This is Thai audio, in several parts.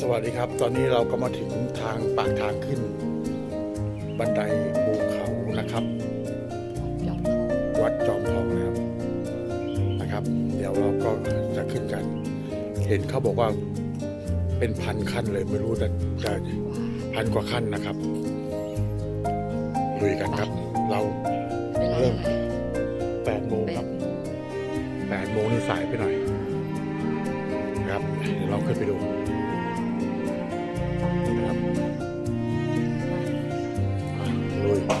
สวัสดีครับ ตอนนี้เราก็มาถึงทางปากทางขึ้น บันไดภูเขานะครับจอมทองวัดจอมทองนะครับนะครับ เดี๋ยวเราก็จะขึ้นกัน เห็นเขาบอกว่าเป็นพันขั้นเลยไม่รู้จะจะพันกว่าขั้นนะครับลุยกันครับ เราเวลาเริ่มเท่าไหร่แปดโมงแปครับดโมงแปดโมงนี่สายไปหน่อยนะครับเดี๋ยวเราขึ้นไปดู นะครับลุยไป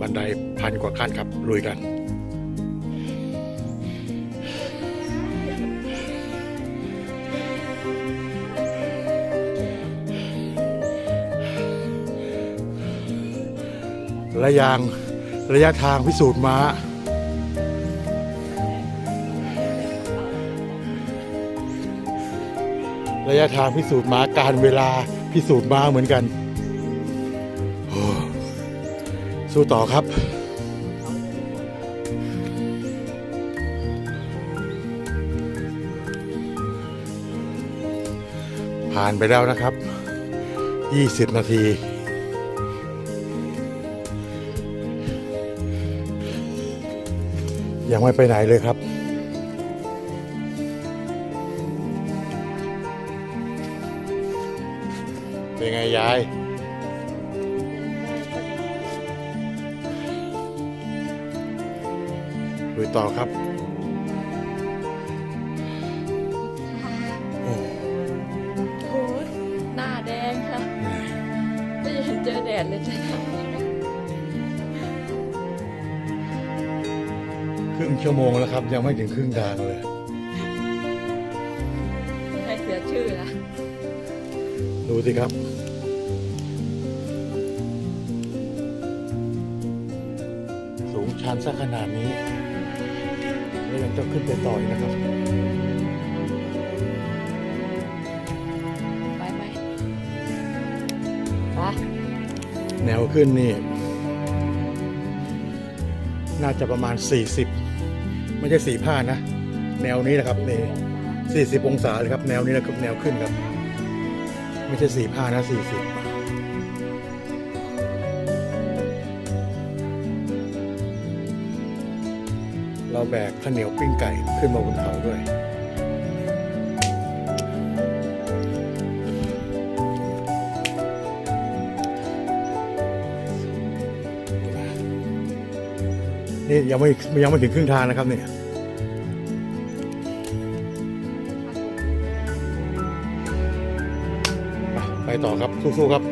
บันไดพันกว่าขั้นครับลุยกันระยางระยะทางพิสูจน์ม้า ระยะทางพิสูจน์ม้าการเวลาพิสูจน์ม้าเหมือนกันโอ้สู้ต่อครับผ่านไปแล้วนะครับ 20 นาที ยังไม่ไปไหนเลยครับ เป็นไงยายลุยต่อครับโอ้โอ้ยหน้าแดงค่ะไม่เห็นเจอแดดเลยจ้ะครึ่งชั่วโมงแล้วครับ ยังไม่ถึงครึ่งทางเลยให้เสียชื่อละดูสิครับ งชันสักขนาดนี้แล้วยังต้องขึ้นไปต่ออีกนะครับ ไปไหมไปแนวขึ้นนี่ น่าจะประมาณ 40 ไม่ใช่สี่ผ้านะ แนวนี้นะครับนี่40 องศาเลยครับ แนวนี้นะครับแนวขึ้นครับ ไม่ใช่สี่ผ้านะ 40 เราแบกข้าวเหนียวปิ้งไก่ขึ้นมาบนเขาด้วย นี่ยังไม่ยังไม่ถึงครึ่งทางนะครับเนี่ยไปไปต่อครับสู้ๆครับ